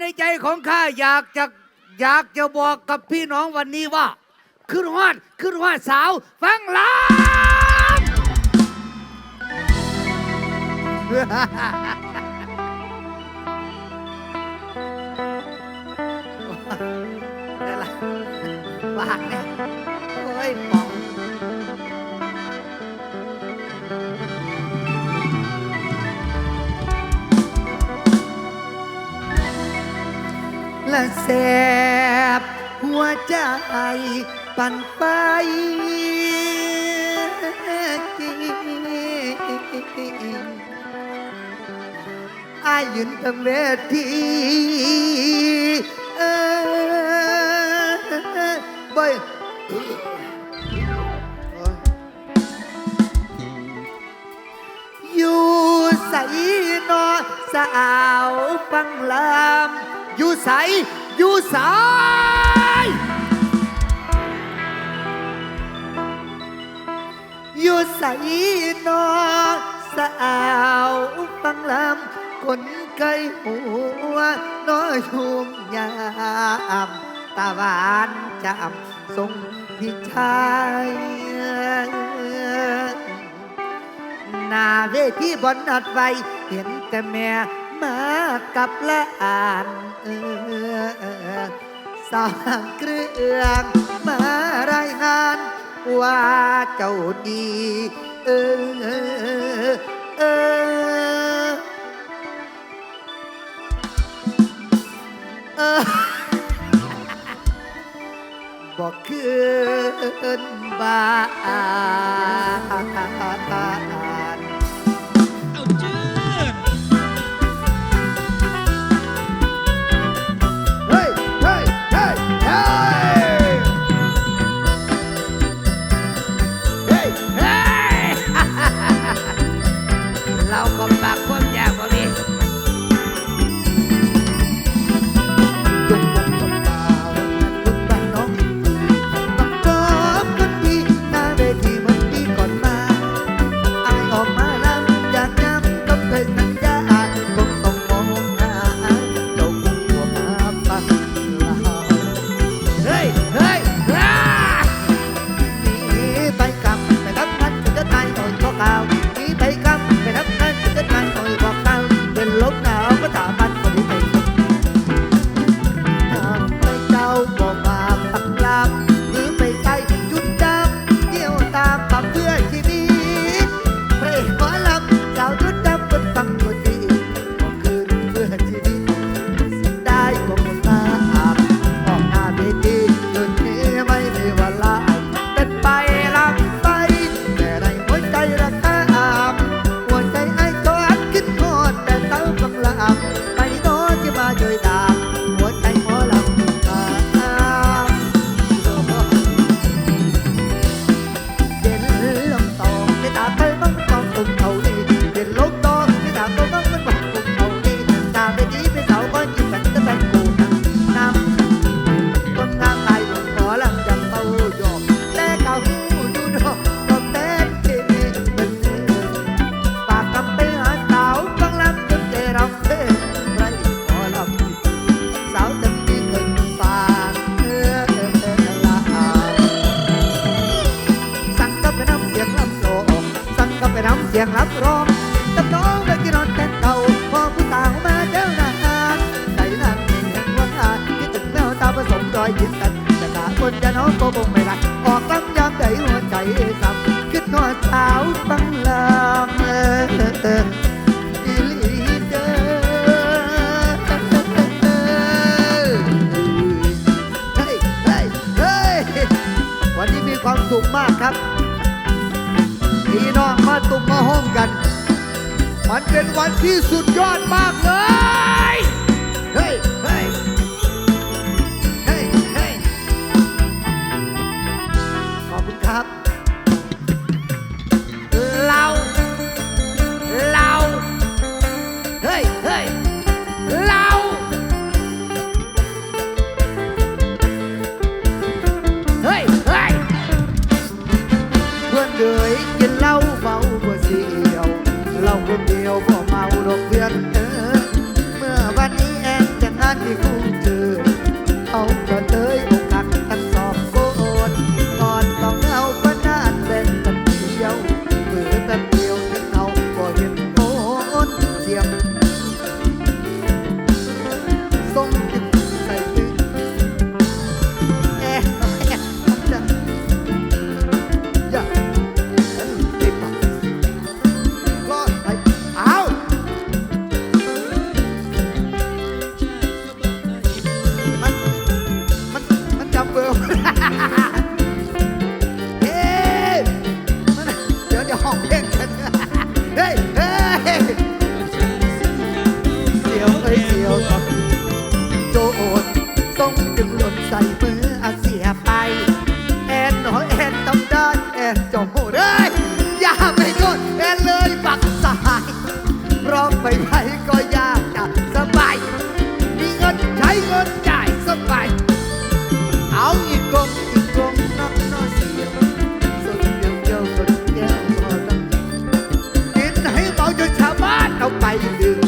ในใจของข้าอยากจะอยากจะบอกกับพี่น้องวันนี้ว่า ขึ้นฮอดขึ้นฮอดสาว ฟังลำ บ้าแน่ และแสบหัวใจปั่นไปจริงอายืนตะเวทีเออบอยอยู่ใส่นอสาวฟังลำ อยู่ใสอยู่สายอยู่ใสนอสาวฟังลำคนไกลหัวน้อยหุ่มยามตาหวานจำทรงพี่ชายนาเวทีบนนัดไฟเห็นแต่แม่ กับและอานเออสางเครื่องมารายงาน ว่าเจ้าดี เออเออเออบอกคืนบ้า นจะน้องก็บงไม่ได้ออกตั้งยามใจหัวใจสับคิดนนอดสาวบังลามเอออีลีเดอเฮ้ยเฮ้ยเฮ้ยวันนี้มีความสุขมากครับพี่น้องมาตุ้มมาห้องกัน มันเป็นวันที่สุดยอดมากเลย จนชาวบ้านเอาไปดึง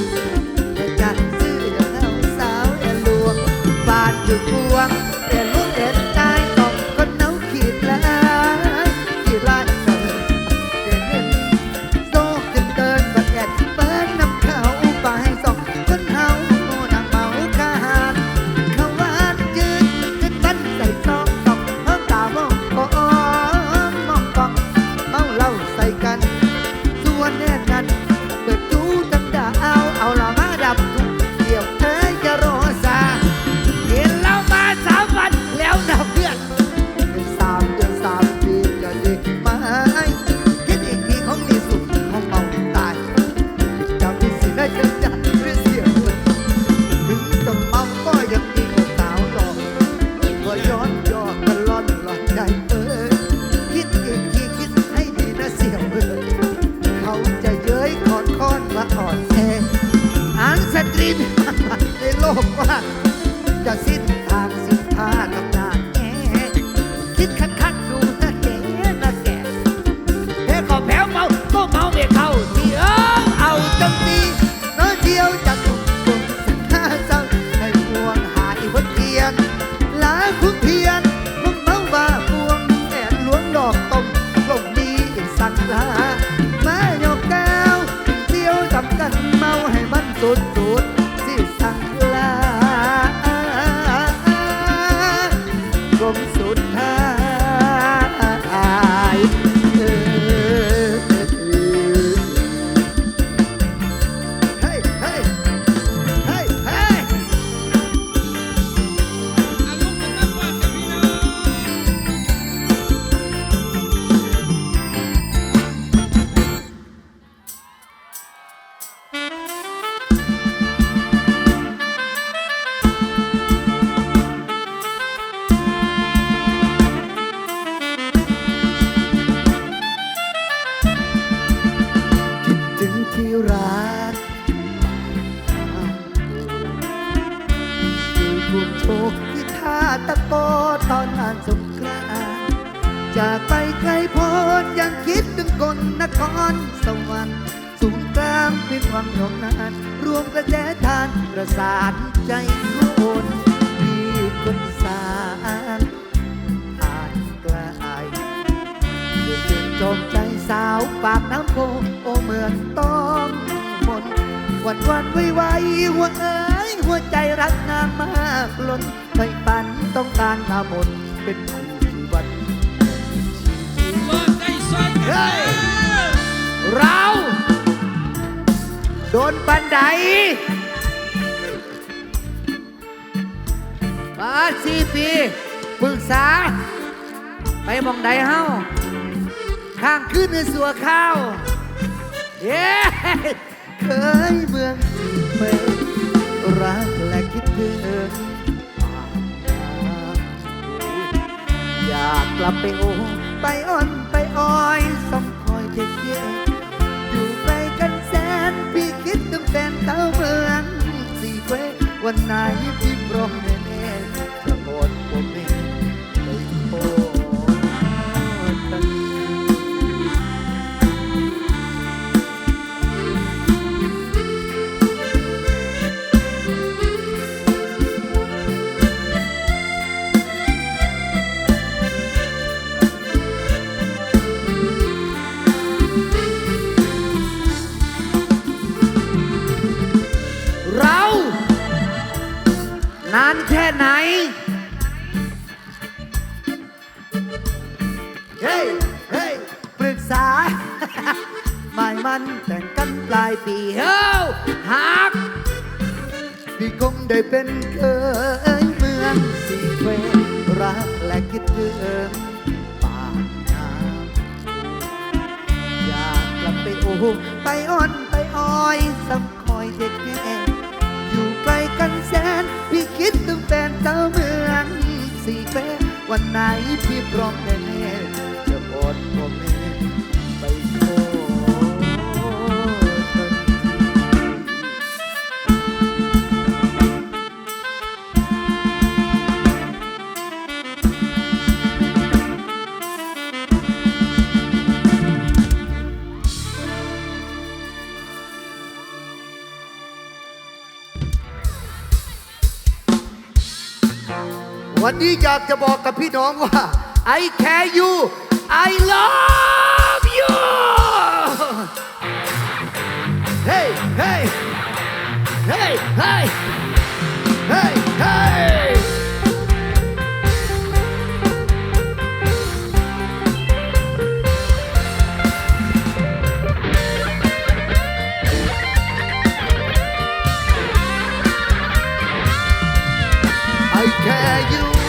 รักคือกุมโชคที่ท่าตะโกตอนอ่านสงกรานจากไปใครพ้นยังคิดถึงกลนครสวรรค์สูงกลางเป็นความหนงนาน รวมกระแสทานประสานใจคน สาวปากน้ำโพโอเหมือนต้องมนวันวันไวไวหัวเอ้ยหัวใจรักนางมากล้นไม่ปันต้องการนาหมดเป็นคู่วันเฮ้ยเรา โดนปันไดมาสี่ปีปรึกษา ไปมองใดเฮ้า ข้างขึ้นในสัวข้าวเย้เคยเมืองเป็นรักและคิดถึงอยากกลับไปโอ้ไปอ้อนไปอ้อยสองคอยเจ็บเยอะอยู่ไปกันแสนพี่คิดถึงแฟนเต้าเมืองสี่เคววันไหนพี่ ไหน เฮ้เฮ้ปรึกษา ไม่มันแต่งกันปลายปีเฮ้าหักพี่คงได้เป็นเคยเมืองสีเฟรักและคิดถึงปากน้ำอยากกลับไปโอ้ไปอ้อนไปอ้อยสักคอยเด็กแก่ อยู่ไกลกันแสน พี่คิดถึงแฟนเจ้าเมืองสี่เฟวันไหนพี่พร้อมแน่ วันนี้อยากจะบอกกับพี่น้องว่า I care you I love you Hey, hey, hey, hey. เฮ้ I care you.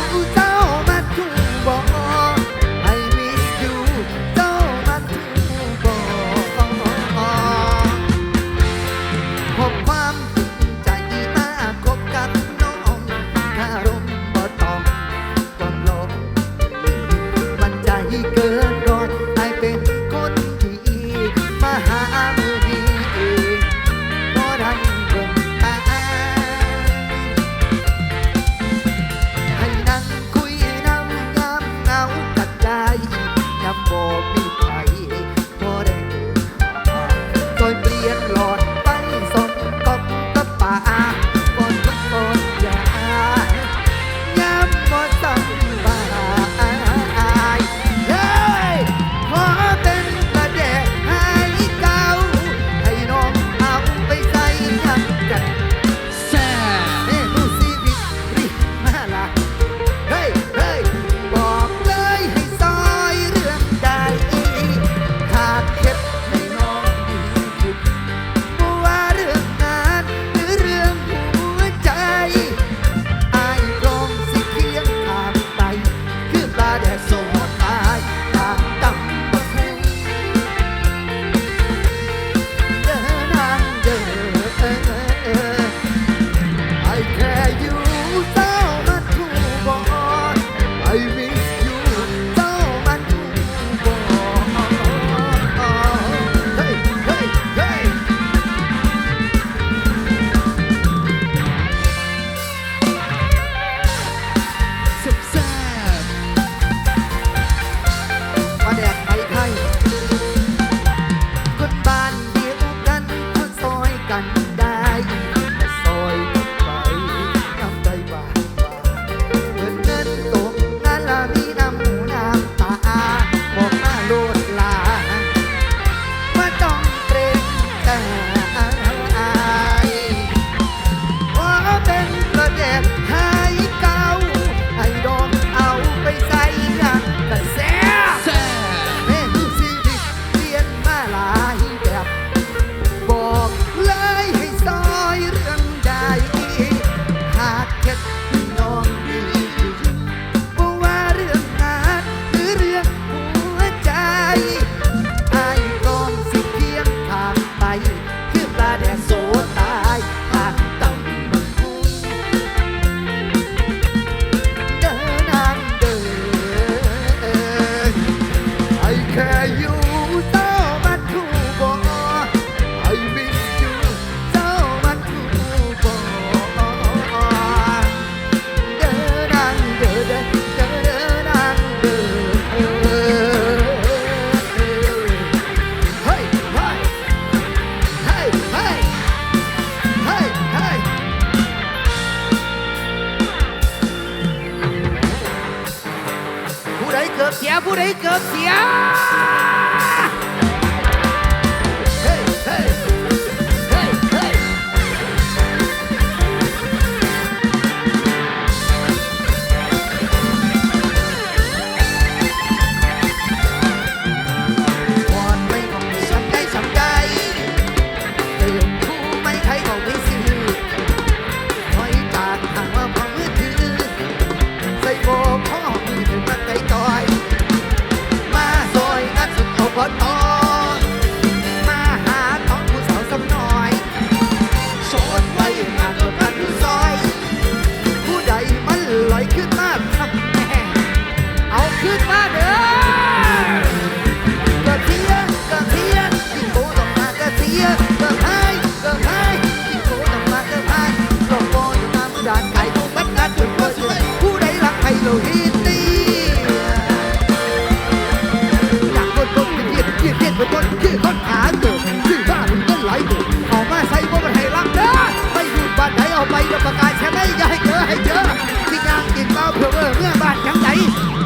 ให้เายเจอให้เจอที่งานกินเหล้าเพื่อเมื่อบ้านจังไหน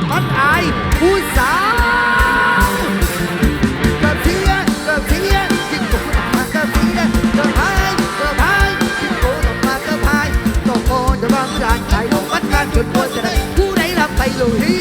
มันอายผู้สาวกระเทียกระเทียกินโกนออมากระเทียกระพยกระพยกินโกนออมากระพยตกโกนจะวางร้านใจของมันการจุดโนจะได้ผู้ใดรับไปลุย